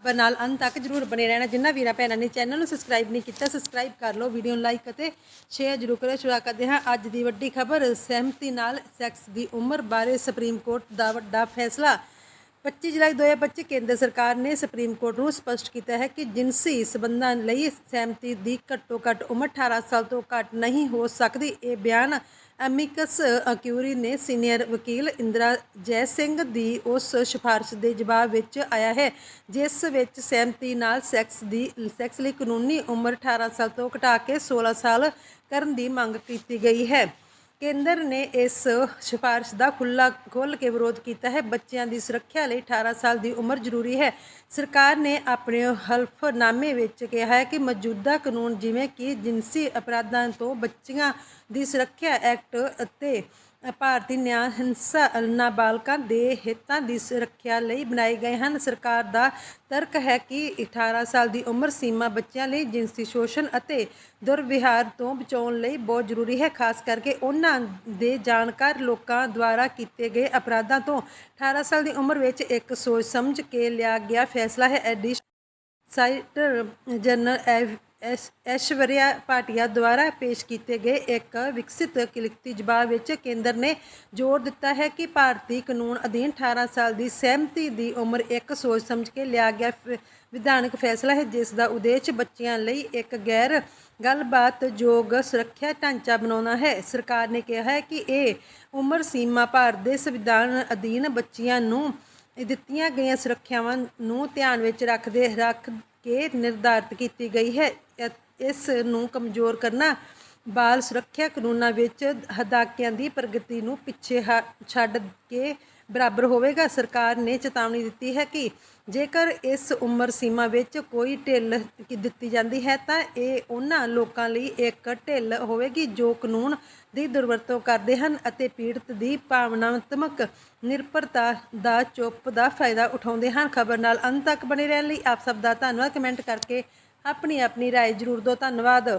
ਖਬਰ ਨਾਲ ਅੰਤ ਤੱਕ ਜਰੂਰ ਬਣੇ ਰਹਿਣਾ। ਜਿੰਨਾ ਵੀਰਾਂ ਭੈਣਾਂ ਨੇ ਚੈਨਲ ਨੂੰ ਸਬਸਕ੍ਰਾਈਬ ਨਹੀਂ ਕੀਤਾ ਸਬਸਕ੍ਰਾਈਬ ਕਰ ਲਓ ਵੀਡੀਓ ਨੂੰ ਲਾਈਕ ਅਤੇ ਸ਼ੇਅਰ ਜਰੂਰ ਕਰਿਓ। ਸ਼ੁਰੂ ਕਰਦੇ ਹਾਂ ਅੱਜ ਦੀ ਵੱਡੀ ਖਬਰ। ਸਹਿਮਤੀ ਨਾਲ ਸੈਕਸ ਦੀ ਉਮਰ ਬਾਰੇ ਸੁਪਰੀਮ ਕੋਰਟ ਦਾ ਵੱਡਾ ਫੈਸਲਾ। 25 ਜੁਲਾਈ 2025 ਕੇਂਦਰ ਸਰਕਾਰ ਨੇ ਸੁਪਰੀਮ ਕੋਰਟ ਨੂੰ ਸਪਸ਼ਟ ਕੀਤਾ ਹੈ ਕਿ ਜਿਨਸੀ ਸਬੰਧਾਂ ਲਈ ਸਹਿਮਤੀ ਦੀ ਘੱਟੋ ਘੱਟ ਉਮਰ 18 ਸਾਲ ਤੋਂ ਘੱਟ ਨਹੀਂ ਹੋ ਸਕਦੀ। ਇਹ ਬਿਆਨ ਐਮਿਕਸ ਅਕਿਊਰੀ ਨੇ ਸੀਨੀਅਰ ਵਕੀਲ ਇੰਦਰਾ ਜੈ ਸਿੰਘ ਦੀ ਉਸ ਸਿਫਾਰਿਸ਼ ਦੇ ਜਵਾਬ ਵਿੱਚ ਆਇਆ ਹੈ, ਜਿਸ ਵਿੱਚ ਸਹਿਮਤੀ ਨਾਲ ਸੈਕਸ ਦੀ, ਸੈਕਸ ਲਈ ਕਾਨੂੰਨੀ ਉਮਰ 18 ਸਾਲ ਤੋਂ ਘਟਾ ਕੇ 16 ਸਾਲ ਕਰਨ ਦੀ ਮੰਗ ਕੀਤੀ ਗਈ ਹੈ। ਕੇਂਦਰ ਨੇ ਇਸ ਸਿਫਾਰਿਸ਼ ਦਾ ਖੁੱਲਾ ਖੋਲ੍ਹ ਕੇ ਵਿਰੋਧ ਕੀਤਾ ਹੈ। ਬੱਚਿਆਂ ਦੀ ਸੁਰੱਖਿਆ ਲਈ 18 ਸਾਲ ਦੀ ਉਮਰ ਜ਼ਰੂਰੀ ਹੈ। ਸਰਕਾਰ ਨੇ ਆਪਣੇ ਹਲਫਨਾਮੇ ਵਿੱਚ ਕਿਹਾ ਹੈ ਕਿ ਮੌਜੂਦਾ ਕਾਨੂੰਨ ਜਿਵੇਂ ਕਿ ਜਿਨਸੀ ਅਪਰਾਧਾਂ ਤੋਂ ਬੱਚੀਆਂ ਦੀ ਸੁਰੱਖਿਆ ਐਕਟ ਅਤੇ ਭਾਰਤੀ ਨਿਆਂ ਹਿੰਸਾ ਨਾਬਾਲਗਾਂ ਦੇ ਹਿੱਤਾਂ ਦੀ ਸੁਰੱਖਿਆ ਲਈ ਬਣਾਏ ਗਏ ਹਨ। ਸਰਕਾਰ ਦਾ ਤਰਕ ਹੈ ਕਿ 18 ਸਾਲ ਦੀ ਉਮਰ ਸੀਮਾ ਬੱਚਿਆਂ ਲਈ, ਜਿਨਸੀ ਸ਼ੋਸ਼ਣ ਅਤੇ ਦੁਰਵਿਹਾਰ ਤੋਂ ਬਚਾਉਣ ਲਈ ਬਹੁਤ ਜ਼ਰੂਰੀ ਹੈ। ਖਾਸ ਕਰਕੇ ਉਹਨਾਂ ਦੇ ਜਾਣਕਾਰ ਲੋਕਾਂ ਦੁਆਰਾ ਕੀਤੇ ਗਏ ਅਪਰਾਧਾਂ ਤੋਂ 18 ਸਾਲ ਦੀ ਉਮਰ ਵਿੱਚ ਇੱਕ ਸੋਚ ਸਮਝ ਕੇ ਲਿਆ ਗਿਆ ਫੈਸਲਾ ਹੈ। ਐਡੀਸ਼ਨ ਸਾਈਟਰ ਜਨਰਲ ਐਵ- ਐਸ਼ਵਰਿਆ ਭਾਟੀਆ ਦੁਆਰਾ ਪੇਸ਼ ਕੀਤੇ ਗਏ ਇੱਕ ਵਿਕਸਿਤ ਲਿਖਤੀ ਜਵਾਬ ਵਿੱਚ ਕੇਂਦਰ ਨੇ ਜ਼ੋਰ ਦਿੱਤਾ ਹੈ ਕਿ ਭਾਰਤੀ ਕਾਨੂੰਨ ਅਧੀਨ 18 ਸਾਲ ਦੀ ਸਹਿਮਤੀ ਦੀ ਉਮਰ ਇੱਕ ਸੋਚ ਸਮਝ ਕੇ ਲਿਆ ਗਿਆ ਫ- ਵਿਧਾਨਕ ਫੈਸਲਾ ਹੈ, ਜਿਸ ਦਾ ਉਦੇਸ਼ ਬੱਚਿਆਂ ਲਈ ਇੱਕ ਗੈਰ ਗੱਲਬਾਤ ਯੋਗ ਸੁਰੱਖਿਆ ਢਾਂਚਾ ਬਣਾਉਣਾ ਹੈ। ਸਰਕਾਰ ਨੇ ਕਿਹਾ ਹੈ ਕਿ ਇਹ ਉਮਰ ਸੀਮਾ ਭਾਰਤ ਦੇ ਸੰਵਿਧਾਨ ਅਧੀਨ ਬੱਚਿਆਂ ਨੂੰ ਦਿੱਤੀਆਂ ਗਈਆਂ ਸੁਰੱਖਿਆਵਾਂ ਨੂੰ ਧਿਆਨ ਵਿੱਚ ਰੱਖਦੇ, ਰੱਖ ਕੇ ਨਿਰਧਾਰਤ ਕੀਤੀ ਗਈ ਹੈ। ਇ- ਇਸ ਨੂੰ ਕਮਜ਼ੋਰ ਕਰਨਾ ਬਾਲ ਸੁਰੱਖਿਆ ਕਾਨੂੰਨਾਂ ਵਿੱਚ ਹਦਾਕਿਆਂ ਦੀ ਪ੍ਰਗਤੀ ਨੂੰ ਪਿੱਛੇ ਹ- ਛੱਡ ਕੇ ਬਰਾਬਰ ਹੋਵੇਗਾ ਸਰਕਾਰ ਨੇ ਚੇਤਾਵਨੀ ਦਿੱਤੀ ਹੈ ਕਿ ਜੇਕਰ ਇਸ ਉਮਰ ਸੀਮਾ ਵਿੱਚ ਕੋਈ ਢਿੱਲ ਕੀ ਦਿੱਤੀ ਜਾਂਦੀ ਹੈ ਤਾਂ ਇਹ ਉਹਨਾਂ ਲੋਕਾਂ ਲਈ ਇੱਕ ਢਿੱਲ ਹੋਵੇਗੀ ਜੋ ਕਾਨੂੰਨ ਦੀ ਦੁਰਵਰਤੋਂ ਕਰਦੇ ਹਨ ਅਤੇ ਪੀੜਤ ਦੀ ਭਾਵਨਾਤਮਕ ਨਿਰਭਰਤਾ ਦਾ ਚੁੱਪ ਦਾ ਫਾਇਦਾ ਉਠਾਉਂਦੇ ਹਨ ਖਬਰ ਨਾਲ ਅੰਤ ਤੱਕ ਬਣੇ ਰਹਿਣ ਲਈ ਆਪ ਸਭ ਦਾ ਧੰਨਵਾਦ ਕਮੈਂਟ ਕਰਕੇ ਆਪਣੀ ਆਪਣੀ رائے ਜ਼ਰੂਰ ਦਿਓ ਧੰਨਵਾਦ